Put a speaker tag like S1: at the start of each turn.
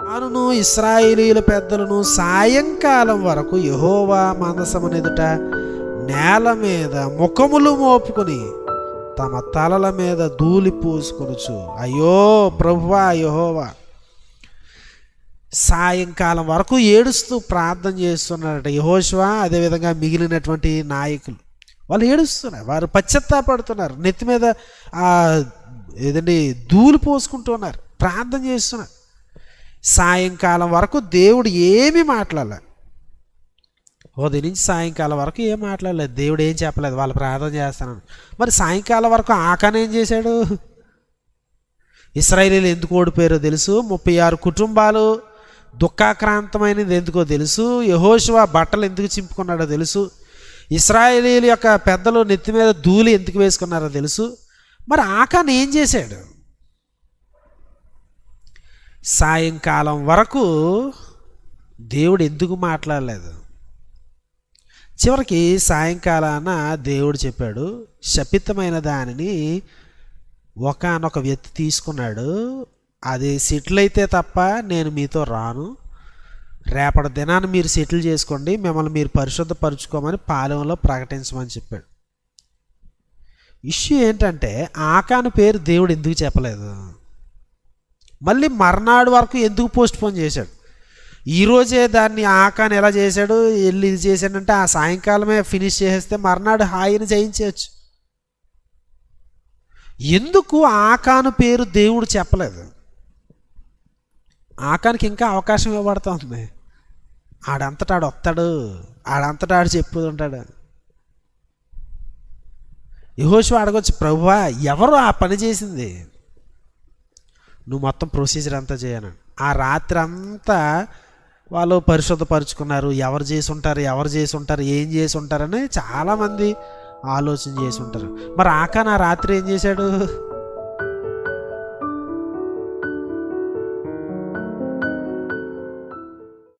S1: తానును ఇస్రాయేలీల పెద్దలను సాయంకాలం వరకు యహోవా మందసమనెదుట నేల మీద ముఖములు మోపుకొని తమ తలల మీద ధూళి పూసుకొనుచు అయ్యో ప్రభువా యహోవా సాయంకాలం వరకు ఏడుస్తూ ప్రార్థన చేస్తున్నారట యహోశివా అదేవిధంగా మిగిలినటువంటి నాయకులు. వాళ్ళు ఏడుస్తున్నారు. వారు పశ్చత్తాపడుతున్నారు. నెత్తి మీద ఏదండి ధూళి పోసుకుంటున్నారు ప్రార్థన చేస్తున్నారు. సాయంకాలం వరకు దేవుడు ఏమీ మాట్లాడలే. ఉదయం నుంచి సాయంకాలం వరకు ఏం మాట్లాడలేదు. దేవుడు ఏం చెప్పలేదు. వాళ్ళు ప్రార్థన చేస్తానని మరి సాయంకాలం వరకు ఆకాన్ ఏం చేశాడు? ఇస్రాయేలీలు ఎందుకు ఓడిపోయారో తెలుసు. ముప్పై ఆరు కుటుంబాలు దుఃఖాక్రాంతమైనది ఎందుకో తెలుసు. యహోశివ బట్టలు ఎందుకు చింపుకున్నాడో తెలుసు. ఇస్రాయేలీల యొక్క పెద్దలు నెత్తి మీద ధూళి ఎందుకు వేసుకున్నారో తెలుసు. మరి ఆకాన్ ఏం చేశాడు? సాయంకాలం వరకు దేవుడు ఎందుకు మాట్లాడలేదు? చివరికి సాయంకాలాన దేవుడు చెప్పాడు శపితమైన దానిని ఒకనొక వ్యక్తి తీసుకున్నాడు. అది సెటిల్ అయితే తప్ప నేను మీతో రాను. రేపటి దినాన్ని మీరు సెటిల్ చేసుకోండి మిమ్మల్ని మీరు పరిశుద్ధపరచుకోమని పాలెంలో ప్రకటించమని చెప్పాడు. ఇష్యూ ఏంటంటే ఆకాను పేరు దేవుడు ఎందుకు చెప్పలేదు? మళ్ళీ మర్నాడు వరకు ఎందుకు పోస్ట్ పోన్ చేశాడు ఈరోజే దాన్ని ఆకాన్ ఎలా చేశాడు? వెళ్ళి ఇది చేశాడంటే ఆ సాయంకాలమే ఫినిష్ చేసేస్తే మర్నాడు హాయిని జయించవచ్చు ఎందుకు ఆకాను పేరు దేవుడు చెప్పలేదు? ఆకానికి ఇంకా అవకాశం ఇవ్వబడుతుంది. ఆడంతటా ఆడు వస్తాడు. ఆడంతటా ఆడు చెప్పుతుంటాడు యహోశివ అడగొచ్చు ప్రభువా ఎవరు ఆ పని చేసింది? నువ్వు మొత్తం ప్రొసీజర్ అంతా చేయను. ఆ రాత్రి అంతా వాళ్ళు పరిశుద్ధపరుచుకున్నారు. ఎవరు చేసి ఉంటారు ఎవరు చేసి ఉంటారు ఏం చేసి ఉంటారని చాలామంది ఆలోచన చేసి ఉంటారు మరి ఆకా నా రాత్రి ఏం చేశాడు?